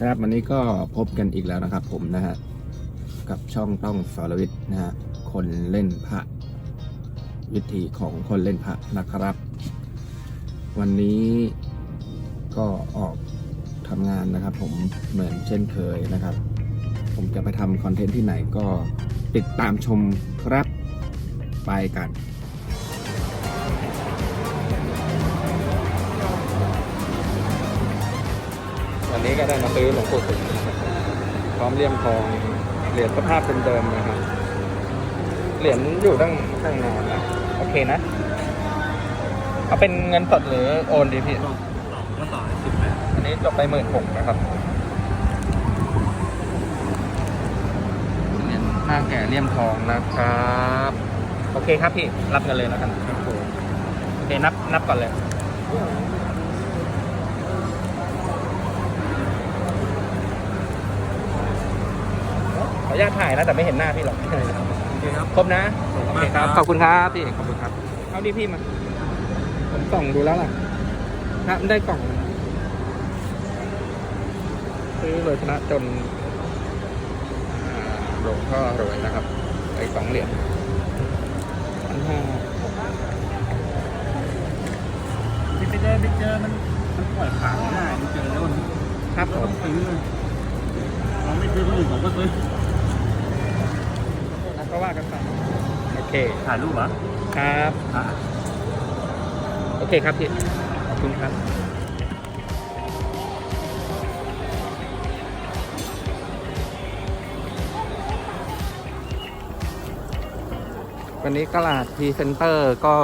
ครับวันนี้ก็พบกันอีกแล้วนะครับ ผมนะฮะกับช่องต้องสารวิทย์นะฮะคนเล่นพระวิธีของคนเล่นพระนะครับ วันนี้ก็ออกทำงานนะครับ ผมเหมือนเช่นเคยนะครับ ผมจะไปทำคอนเทนต์ที่ไหนก็ติดตามชมครับไปกัน นนี้ก็ได้มาซื้อหลวงปู่สิงห์นะครับพร้อมเลี่ยมทองเหรียญสภาพเดิมๆนะครับเหรียญอยู่ตั้งตั้งนานแล้วโอเคนะ เอาเป็นเงินสดหรือโอนดีพี่ก็ต่อสิบแปดอันนี้จบไปหมื่นหกนะครับเหรียญหน้าแก่เลี่ยมทองนะครับ โอเคครับพี่ รับเงินเลยแล้วกันครับผมโอเคนับนับก่อนเลย ข ออนุญาตถ่ายนะแต่ไม่เห็นหน้าพี่หรอกโอเคครับครบนะขอบคุณโอมากเคครับครับขอบคุณครับพี่ขอบคุณครับเอาดิพี่มาผมส่องดูแล้วล่ะถ้าได้กล่องซื้อเลยชนะจนอ่าหลวงพ่อรวยนะครับไอ้สองเหรียญพันห้าที่ไปเจอไปเจอมันมันปล่อยขายไม่ได้มันเจอแล้วมันครับผต้อมงซื้อเลยเราไม่ซื้อคนอื่นผมก็ซื้อ ก็ว่ากันไปโอเคถ่ายรูปเหรอครับอะโอเคครับพี่ขอบคุณครับวันนี้ตลาดพรีเซนเตอร์ก็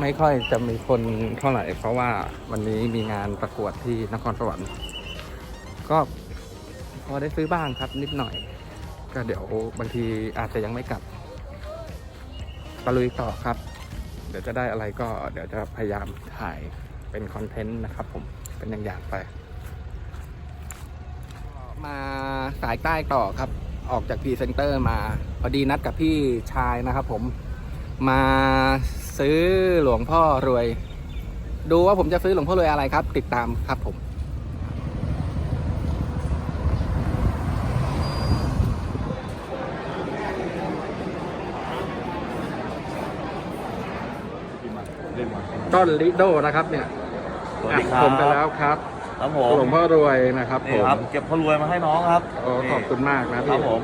ไม่ค่อยจะมีคนเท่าไหร่ เพราะว่าวันนี้มีงานประกวดที่นครสวรรค์ก็พอได้ซื้อบ้างครับนิดหน่อย ก็เดี๋ยวบางทีอาจจะยังไม่กลับตะลุยต่อครับ เดี๋ยวจะได้อะไรก็เดี๋ยวจะพยายามถ่ายเป็นคอนเทนต์นะครับผมเป็นอย่างๆไป มาสายใต้ต่อครับ ออกจากพรีเซนเตอร์มาพอดีนัดกับพี่ชายนะครับผมมาซื้อหลวงพ่อรวย ดูว่าผมจะซื้อหลวงพ่อรวยอะไรครับ ติดตามครับผม เล่นมา ต้นลิโดนะครับเนี่ยสวัสดีครัอะบผมไปแล้วครับครับผหลวมงพ่อรวยนะครับผนี่มครับเก็บพอรวยมาให้น้องครับโอ้ขอบคุณมากนะคพี่ รับผม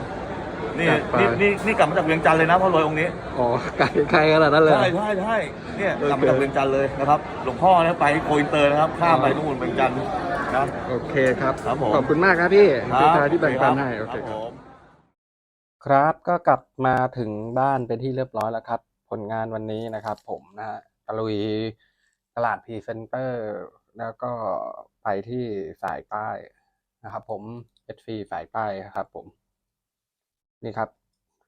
นี่จัดไป นี่นี่นี่กลับมาจากเวียงจันทร์เลยนะพอรวยองค์นี้อ๋อไกลไกลขนาดนั้นเลย ใช่ใช่ใช่เนี่ยโอเค กลับมาจากเวียงจันทร์เลยนะครับหลวงพ่อเนี่ยไปโกอินเตอร์นะครับข้ามไปนู่นเวียงจันทร์นะ โอเคครับ ครับผม ขอบคุณมากครับพี่ครับพี่ชายที่แบ่งปันให้โอเคครับครับผม ครับก็กลับมาถึงบ้านเป็นที่เรียบร้อยแล้วครับ ผลงานวันนี้นะครับผมนะฮะ ตะลุยตลาดพรีเซนเตอร์ แล้วก็ไปที่สายใต้นะครับ ผมเอสฟีสายใต้ครับ ผม นี่ครับ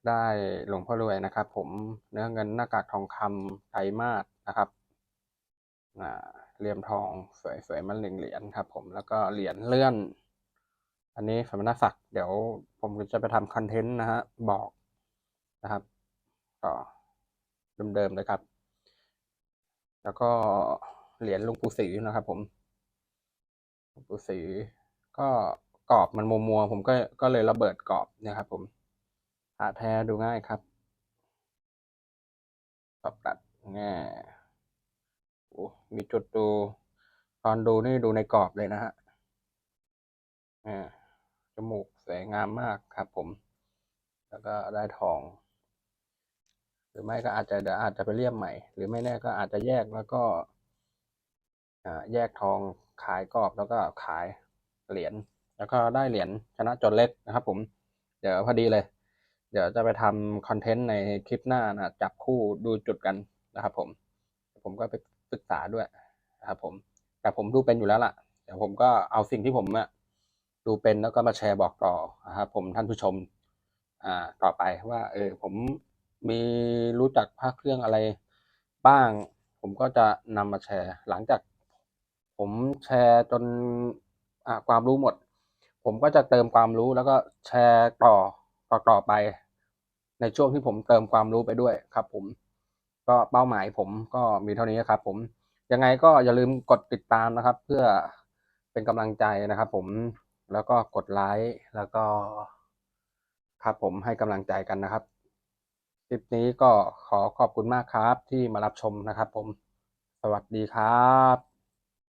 ได้หลวงพ่อรวยนะครับ ผมเนื้อเงินหน้ากากทองคำไตรมาสนะครับอ่าเหลี่ยมทองสวยๆมันหนึ่งเหรียญครับ ผมแล้วก็เหรียญเลื่อน อันนี้สมณศักดิ์เดี๋ยวผมจะไปทำคอนเทนต์นะฮะบอกนะครับก็เดิมๆเลยครับ แล้วก็เหรียญลุงปู่ศรีนะครับ ผมลวงปู่ศรีก็กรอบมันมัวมัวผมก็ก็เลยระเบิดกรอบเนะครับ ผมหาแท้ดูง่ายครับกรอบตัดแง่โอ้มีจุดดูตอนดูนี่ดูในกรอบเลยนะฮะอ่าจมูกสวยงามมากครับผม แล้วก็ได้ทอง รือไม่ก็อาจจะอาจจะไปเลี่ยมใหม่ หรือไม่แน่ก็อาจจะแยกแล้วก็แยกทองขายกรอบแล้วก็ขายเหรียญแล้วก็ได้เหรียญชนะจนเล็กนะครับ ผม เดี๋ยวพอดีเลย เดี๋ยวจะไปทำคอนเทนต์ในคลิปหน้านะจับคู่ดูจุดกันนะครับ ผม ผมก็ไปศึกษาด้วยนะครับผม แต่ผมดูเป็นอยู่แล้วล่ะเดี๋ยวผมก็เอาสิ่งที่ผมอะดูเป็นแล้วก็มาแชร์บอกต่อนะครับผมท่านผู้ชม อ่าต่อไปว่า เออผม มีรู้จักภาคเครื่องอะไรบ้าง ผมก็จะนำมาแชร์ หลังจากผมแชร์จนความรู้หมด ผมก็จะเติมความรู้แล้วก็แชร์ต่อต่อต่อไป ในช่วงที่ผมเติมความรู้ไปด้วยครับ ผมก็เป้าหมายผมก็มีเท่านี้ครับ ผมยังไงก็อย่าลืมกดติดตามนะครับ เพื่อเป็นกำลังใจนะครับ ผมแล้วก็กดไลค์แล้วก็ครับผมให้กำลังใจกันนะครับ คลิปนี้ก็ขอขอบคุณมากครับที่มารับชมนะครับผม สวัสดีครับ